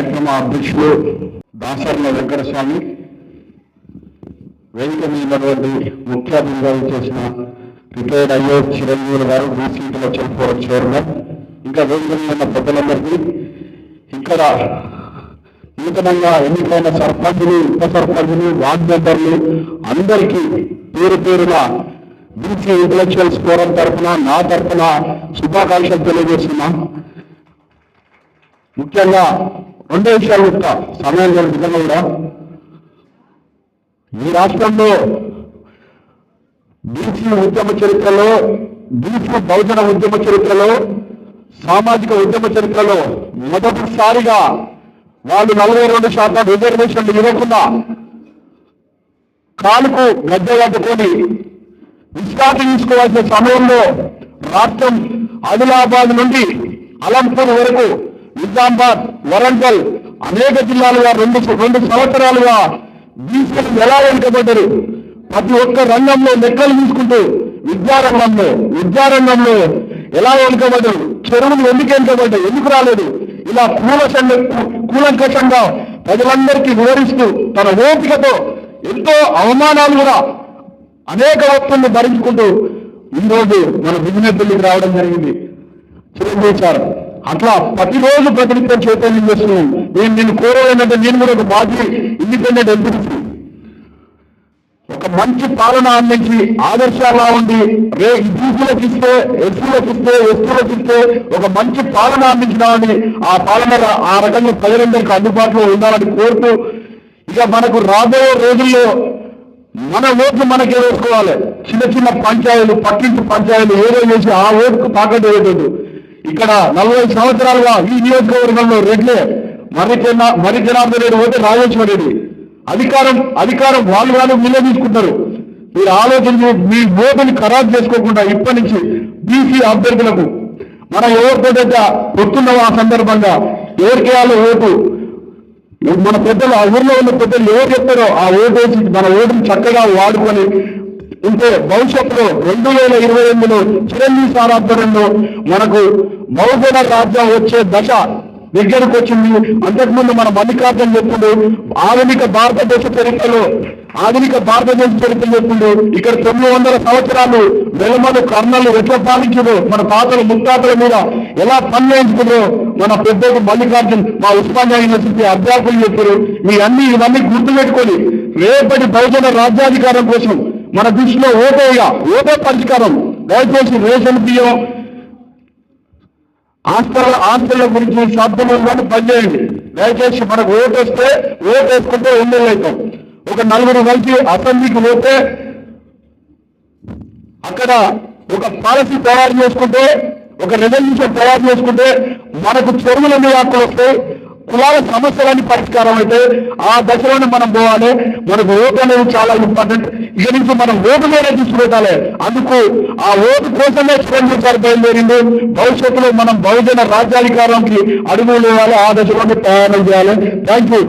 కార్యక్రమ అధ్యక్షులు దాసర్ల వెంకటస్వామి వేదిక మీద ఉన్నటువంటి ముఖ్య అతిథిగా చేసిన రిటైర్డ్ అయ్యో చిరంజీవులు గారు బీసీ చెప్పుకోవడం చేరడం ఇంకా వేదిక మీద ఉన్న పెద్దలందరికీ ఇక్కడ నూతనంగా ఎన్నికైన సర్పంచులు ఉప సర్పంచులు వార్డు మెంబర్లు అందరికీ పేరు పేరున బీసీ ఇంటలెక్చువల్స్ ఫోరం తరఫున నా తరఫున శుభాకాంక్షలు తెలియజేస్తున్నా. ముఖ్యంగా రెండో విషయాలు చెప్తా. సమయం లేదు విధంగా కూడా. ఈ రాష్ట్రంలో బీసీ ఉద్యమ చరిత్రలో బీసీ బహుజన ఉద్యమ చరిత్రలో సామాజిక ఉద్యమ చరిత్రలో మొదటిసారిగా వాళ్ళు నలభై రెండు శాతం రిజర్వేషన్లు ఇవ్వకుండా కాలుకు గద్దె కట్టుకొని విశ్రాంతి తీసుకోవాల్సిన సమయంలో రాష్ట్రం ఆదిలాబాద్ నుండి అలంపూర్ వరకు నిజామాబాద్ వరంగల్ అనేక జిల్లాలుగా రెండు రెండు సంవత్సరాలుగా బీసీలు ఎలా వెనుకబడ్డారు? ప్రతి ఒక్క రంగంలో లెక్కలు తీసుకుంటూ విద్యారంగంలో విద్యారంగంలో ఎలా వెనుకబడ్డారు? చెరువులు ఎందుకు వెనుకబడ్డాయి? ఎందుకు రాలేదు? ఇలా కూలసంగా కూలంకషంగా ప్రజలందరికీ వివరిస్తూ తన ఓపికతో ఎంతో అవమానాలు కూడా అనేక ఒత్తిళ్ళు భరించుకుంటూ ఈరోజు మన బిజినెస్ బిల్లుకి రావడం జరిగింది. చిరంజీవి సార్. అట్లా ప్రతిరోజు ప్రతినిత్యం చైతన్యం చేస్తున్నాం. నేను నేను కోరేదంటే నేను కూడా ఒక మాజీ ఇండిపెండెంట్ ఎంపీ ఒక మంచి పాలన అందించి ఆదర్శాలా ఉండి రే బీసీలకు ఇస్తే ఎస్సీలకు ఇస్తే ఎస్టీలకు ఇస్తే ఒక మంచి పాలన అందించినామని ఆ పాలన ఆ రకంగా ప్రజలందరికీ అందుబాటులో ఉండాలని కోరుతూ ఇక మనకు రాబోయే రోజుల్లో మన ఓట్లు మనకే వేసుకోవాలి. చిన్న చిన్న పంచాయతీలు పక్కింటి పంచాయతీలు ఏదో చేసి ఆ ఓటుకు తాకట్టు వేయకూడదు ఇక్కడ నలభై సంవత్సరాలుగా ఈ నియోజకవర్గంలో రెడ్లే మరి జనా- మరి జనార్దన్ రెడ్డి ఓటే రాజేశ్వర రెడ్డి అధికారం అధికారం వాళ్ళు వాళ్ళు వీళ్ళే తీసుకుంటారు. మీరు ఆలోచన మీ ఓటుని ఖరాబ్ చేసుకోకుండా ఇప్పటి నుంచి బీసీ అభ్యర్థులకు మన ఎవరితోటైతే పొత్తున్న ఆ సందర్భంగా ఎవరికేయాలో ఓటు? మన పెద్దలు ఆ ఊర్లో ఉన్న పెద్దలు ఎవరు చెప్తారో ఆ ఓటు వేసి మన ఓటుని చక్కగా వాడుకొని ఉంటే భవిష్యత్తులో రెండు వేల ఇరవై ఎనిమిదిలో చిరంజీవి సార్ ఆధ్వర్యంలో మనకు బహుజన రాజ్యం వచ్చే దశ దగ్గరకు వచ్చింది. అంతకుముందు మన మల్లికార్జున చెప్పుడు ఆధునిక భారతదేశ చరిత్రలో ఆధునిక భారతదేశ చరిత్ర చెప్పుడు ఇక్కడ తొమ్మిది వందల సంవత్సరాలు వెలమలు కర్ణలు ఎట్లా పాలించారో మన తాతలు ముత్తాతల మీద ఎలా పనిచేయించుకున్నారో మన పెద్దకు మల్లికార్జున్ మా ఉస్మానియా యూనివర్సిటీ అధ్యాపకులు చెప్పారు. మీ అన్ని ఇవన్నీ గుర్తుపెట్టుకొని రేపటి బహుజన రాజ్యాధికారం కోసం మన దృష్టిలో ఓటేగా ఓటే పరిష్కారం. దయచేసి రేషన్ బియ్యం ఆస్తుల ఆస్తుల గురించి సాధ్యమైన పనిచేయండి. దయచేసి మనకు ఓటు వస్తే ఓటు వేసుకుంటే ఉండేది అవుతాం ఒక నలుగురు కలిసి అసెంబ్లీకి పోతే అక్కడ ఒక పాలసీ తయారు చేసుకుంటే ఒక రెజల్యూషన్ తయారు చేసుకుంటే మనకు చెరువుల మీద హక్కులు వస్తాయి. కులాల సమస్యలన్నీ పరిష్కారం అయితే ఆ దశలోనే మనం పోవాలి. మనకు ఓటు అనేది చాలా ఇంపార్టెంట్ ఇక నుంచి మనం ఓటు మీదే తీసుకుపెట్టాలి అందుకు ఆ ఓటు కోసమే చిరంజీవి సార్ బయలుదేరింది. భవిష్యత్తులో మనం బహుజన రాజ్యాధికారానికి అడుగులు వేయాలి. ఆ దశలోనే ప్రయాణం చేయాలి. Thank you